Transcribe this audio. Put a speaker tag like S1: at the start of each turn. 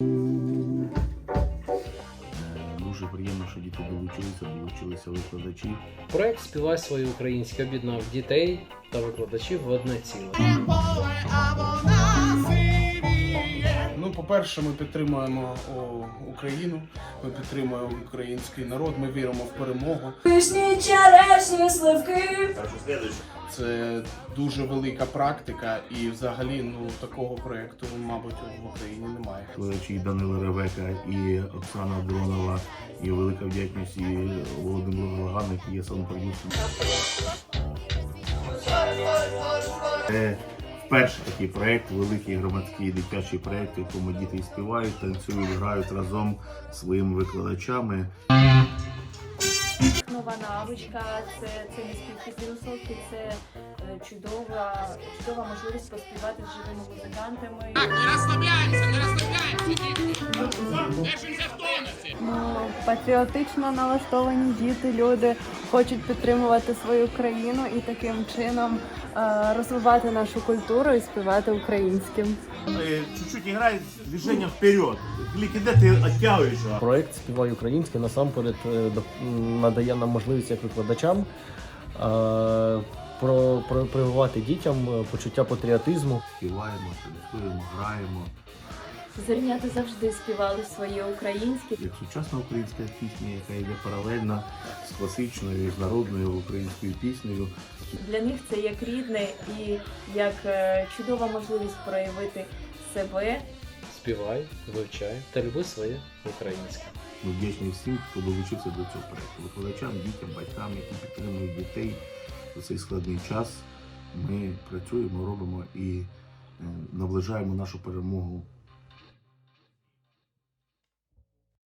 S1: Е, Дуже приємно, що діти долучилися, долучилися викладачі.
S2: Проект Співай своє українське об'єднав дітей та викладачів в одне ціле.
S3: По-перше, ми підтримуємо о, Україну, ми підтримуємо український народ, ми віримо в перемогу.
S4: Вишні, черешні, сливки.
S3: Це дуже велика практика, і взагалі ну такого проєкту, мабуть, в Україні немає.
S1: Викладачі Данила Ревека і Оксана Дронова, і велика вдячність і Володимиру Ганик, і є саунд-продюсером. Це вперше такий проєкт, великий громадський дитячий проєкт, в якому діти співають, танцюють, грають разом зі своїми викладачами.
S5: нова навичка, це, це не співки філософії, це е, чудова, чудова можливість поспівати з живими музикантами.
S6: Ну, патріотично налаштовані діти, люди хочуть підтримувати свою країну і таким чином е, розвивати нашу культуру і співати українським.
S7: Э, чуть-чуть играет движение вперед. Клик, де ти оттягуєш?
S8: Проект Співай українське насамперед е, надає нам можливість як викладачам е, про, про, прививати дітям е, почуття патріотизму.
S1: Співаємо, танцюємо, граємо.
S5: Зорнята завжди співали своє українське.
S1: Як сучасна українська пісня, яка йде паралельно з класичною, з народною українською піснею.
S5: Для них це як рідне і як е, чудова можливість проявити себе.
S2: Співай, вивчай та люби своє українське.
S1: Ми вдячні всім, хто долучився до цього проекту. Викладачам, дітям, батькам, які підтримують дітей у цей складний час. Ми працюємо, робимо і е, наближаємо нашу перемогу